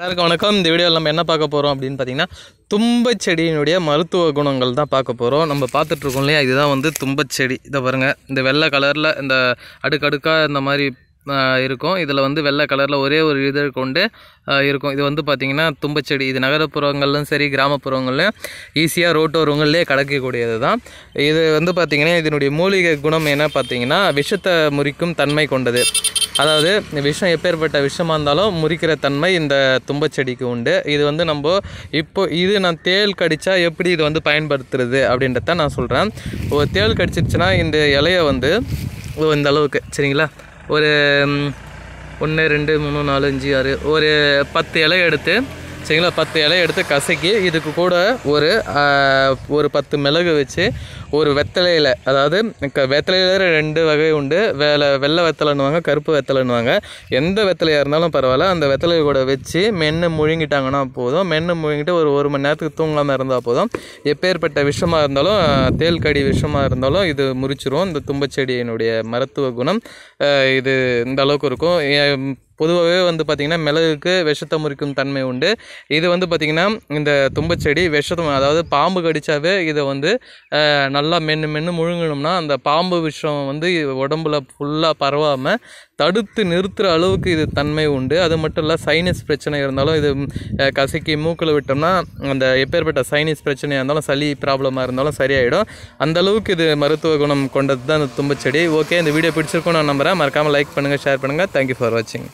எல்லாருக்கும் வணக்கம். இந்த வீடியோவில் நம்ம என்ன பார்க்க போகிறோம் அப்படின்னு பார்த்தீங்கன்னா தும்பச் செடியினுடைய மருத்துவ குணங்கள் தான் பார்க்க போகிறோம் நம்ம பார்த்துட்ருக்கோம் இல்லையா? இதுதான் வந்து தும்பச் செடி. இதை பாருங்கள் இந்த வெள்ளை கலரில் இந்த அடுக்கடுக்காக இந்த மாதிரி இருக்கும். இதில் வந்து வெள்ளை கலரில் ஒரே ஒரு இதழ் கொண்டு இருக்கும். இது வந்து பார்த்திங்கன்னா தும்பச்செடி இது நகரப்புறங்களிலும் சரி கிராமப்புறங்கள்லையும் ஈஸியாக ரோட்டோரங்கள்லேயே கிடைக்கக்கூடியது தான். இது வந்து பார்த்திங்கன்னா இதனுடைய மூலிகை குணம் என்ன பார்த்திங்கன்னா விஷத்தை முறிக்கும் தன்மை கொண்டது. அதாவது இந்த விஷம் எப்பேற்பட்ட விஷமாக இருந்தாலும் முறிக்கிற தன்மை இந்த தும்பச்செடிக்கு உண்டு. இது வந்து நம்ம இப்போ இது நான் தேள் கடித்தா எப்படி இது வந்து பயன்படுத்துறது அப்படின்றத நான் சொல்கிறேன் ஒரு தேள் கடிச்சிருச்சுன்னா இந்த இலையை வந்து இந்த அளவுக்கு சரிங்களா? ஒரு ஒன்று ரெண்டு மூணு நாலு அஞ்சு ஆறு ஒரு பத்து இலை எடுத்து சரிங்களா? பத்து இலையை எடுத்து கசக்கி இதுக்கு கூட ஒரு ஒரு பத்து மிளகு வச்சு ஒரு வெத்தலையில் அதாவது க- வெத்தலையில ரெண்டு வகை உண்டு. வேலை வெள்ளை வெத்தலைன்னுவாங்க கருப்பு வெத்தலைன்னுவாங்க. எந்த வெத்தலையாக இருந்தாலும் பரவாயில்ல. அந்த வெத்தலையை கூட வச்சு மென்று முழுங்கிட்டாங்கன்னா போதும். மென்று முழுங்கிட்டு ஒரு ஒரு மணி நேரத்துக்கு தூங்காமல் இருந்தால் போதும். எப்பேற்பட்ட விஷமாக இருந்தாலும் தேல் கடி விஷமாக இருந்தாலும் இது முறிச்சிரும். இந்த தும்பச்செடியினுடைய மருத்துவ குணம் இது இந்த அளவுக்கு இருக்கும். பொதுவாகவே வந்து பார்த்திங்கன்னா மிளகுக்கு விஷத்தை முறிக்கும் தன்மை உண்டு. இது வந்து பார்த்திங்கன்னா இந்த தும்பச்செடி விஷத்தம் அதாவது பாம்பு கடிச்சாவே இதை வந்து நல்லா மென்று மென்று முழுங்கணும்னா அந்த பாம்பு விஷம் வந்து உடம்புல ஃபுல்லாக பரவாமல் தடுத்து நிறுத்துகிற அளவுக்கு இது தன்மை உண்டு. அது மட்டும் இல்லை சைனஸ் பிரச்சனை இருந்தாலும் இது கசக்கி மூக்கில் விட்டோம்னா அந்த எப்பேற்பட்ட சைனஸ் பிரச்சனையாக இருந்தாலும் சளி ப்ராப்ளமாக இருந்தாலும் சரியாயிடும். அந்த அளவுக்கு இது மருத்துவ குணம் கொண்டது தான் இந்த தும்பச்செடி. ஓகே இந்த வீடியோ பிடிச்சிருக்கோம் நான் நம்புறேன். மறக்காமல் லைக் பண்ணுங்கள் ஷேர் பண்ணுங்கள் தேங்க்யூ ஃபார் வாட்சிங்